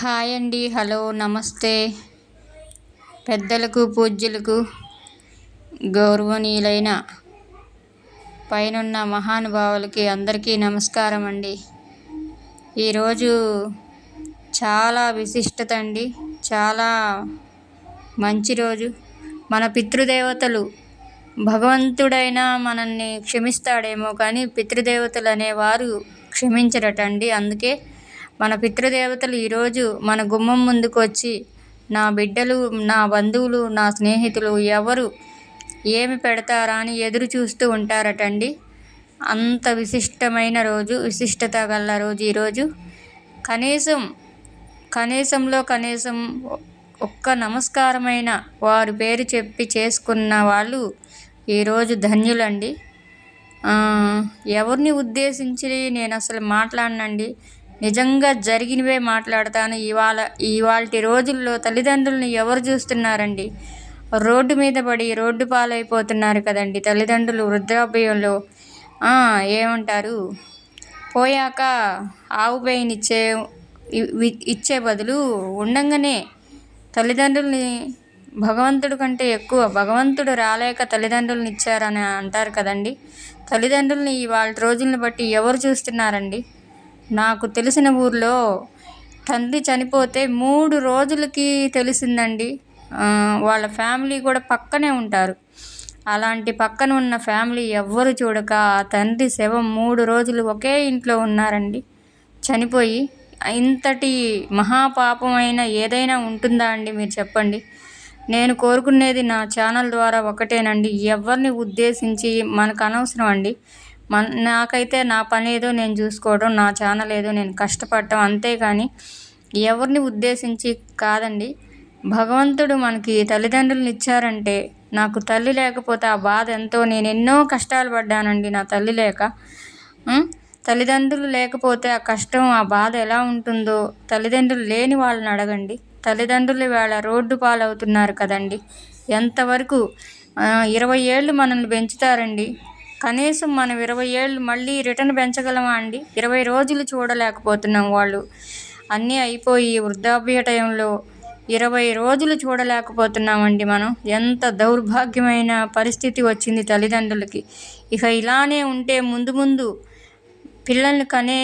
Hi అండి hello నమస్తే. పెద్దలకు పూజ్యులకు గౌరవనీయులైన పైనున్న మహానుభావులకి అందరికీ నమస్కారం అండి. ఈరోజు చాలా విశిష్టత అండి చాలా మంచి రోజు. మన పితృదేవతలు భగవంతుడైనా మనల్ని క్షమిస్తాడేమో కానీ పితృదేవతలు అనేవారు క్షమించరటండి. అందుకే మన పితృదేవతలు ఈరోజు మన గుమ్మం ముందుకు వచ్చి నా బిడ్డలు నా బంధువులు నా స్నేహితులు ఎవరు ఏమి పెడతారా అని ఎదురు చూస్తూ ఉంటారటండి. అంత విశిష్టమైన రోజు విశిష్టత గల రోజు ఈరోజు. కనీసం కనీసంలో కనీసం ఒక్క నమస్కారమైన వారి పేరు చెప్పి చేసుకున్న వాళ్ళు ఈరోజు ధన్యులండి. ఎవరిని ఉద్దేశించి నేను అసలు మాట్లాడనండి. నిజంగా జరిగినవే మాట్లాడతాను. ఇవాళ ఇవాళ రోజుల్లో తల్లిదండ్రులను ఎవరు చూస్తున్నారండి? రోడ్డు మీద పడి రోడ్డు పాలైపోతున్నారు కదండి తల్లిదండ్రులు వృద్ధాప్యంలో. ఏమంటారు? పోయాక ఆవు పేయినిచ్చే ఇచ్చే బదులు ఉండంగానే తల్లిదండ్రుల్ని భగవంతుడు కంటే ఎక్కువ భగవంతుడు రాలేక తల్లిదండ్రులను ఇచ్చారని అంటారు కదండి. తల్లిదండ్రుల్ని ఇవాళ రోజులను బట్టి ఎవరు చూస్తున్నారండి? నాకు తెలిసిన ఊర్లో తండ్రి చనిపోతే మూడు రోజులకి తెలిసిందండి. వాళ్ళ ఫ్యామిలీ కూడా పక్కనే ఉంటారు. అలాంటి పక్కన ఉన్న ఫ్యామిలీ ఎవ్వరు చూడక ఆ తండ్రి శవం మూడు రోజులు ఒకే ఇంట్లో ఉన్నారండి. చనిపోయి ఇంతటి మహాపాపమైన ఏదైనా ఉంటుందా అండి మీరు చెప్పండి. నేను కోరుకునేది నా ఛానల్ ద్వారా ఒకటేనండి. ఎవరిని ఉద్దేశించి మనకు అనవసరం అండి. మన నాకైతే నా పని ఏదో నేను చూసుకోవడం నా ఛానల్ ఏదో నేను కష్టపడటం అంతేగాని ఎవరిని ఉద్దేశించి కాదండి. భగవంతుడు మనకి తల్లిదండ్రులను ఇచ్చారంటే నాకు తల్లి లేకపోతే ఆ బాధ ఎంతో నేను ఎన్నో కష్టాలు పడ్డానండి నా తల్లి లేక. తల్లిదండ్రులు లేకపోతే ఆ కష్టం ఆ బాధ ఎలా ఉంటుందో తల్లిదండ్రులు లేని వాళ్ళని అడగండి. తల్లిదండ్రులు వేళ రోడ్డు పాలవుతున్నారు కదండి. ఎంతవరకు ఇరవై ఏళ్ళు మనల్ని పెంచుతారండి. కనీసం మనం ఇరవై ఏళ్ళు మళ్ళీ రిటర్న్ పెంచగలమా అండి? ఇరవై రోజులు చూడలేకపోతున్నాం వాళ్ళు. అన్నీ అయిపోయి వృద్ధాప్య టైంలో ఇరవై రోజులు చూడలేకపోతున్నామండి మనం. ఎంత దౌర్భాగ్యమైన పరిస్థితి వచ్చింది తల్లిదండ్రులకి. ఇక ఇలానే ఉంటే ముందు ముందు పిల్లల్ని కనే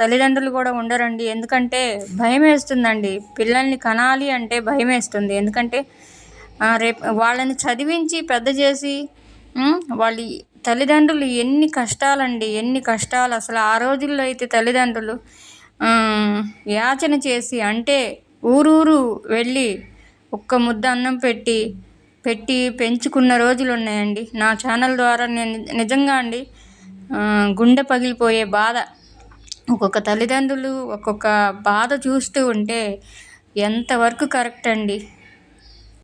తల్లిదండ్రులు కూడా ఉండరండి. ఎందుకంటే భయం వేస్తుందండి. పిల్లల్ని కనాలి అంటే భయం వేస్తుంది. ఎందుకంటే రేపు వాళ్ళని చదివించి పెద్ద చేసి వాళ్ళు తల్లిదండ్రులు ఎన్ని కష్టాలండి ఎన్ని కష్టాలు. అసలు ఆ రోజుల్లో అయితే తల్లిదండ్రులు యాచన చేసి అంటే ఊరూరు వెళ్ళి ఒక్క ముద్ద అన్నం పెట్టి పెట్టి పెంచుకున్న రోజులు ఉన్నాయండి. నా ఛానల్ ద్వారా నేను నిజంగా అండి గుండె పగిలిపోయే బాధ. ఒక్కొక్క తల్లిదండ్రులు ఒక్కొక్క బాధ చూస్తూ ఉంటే ఎంతవరకు కరెక్ట్ అండి.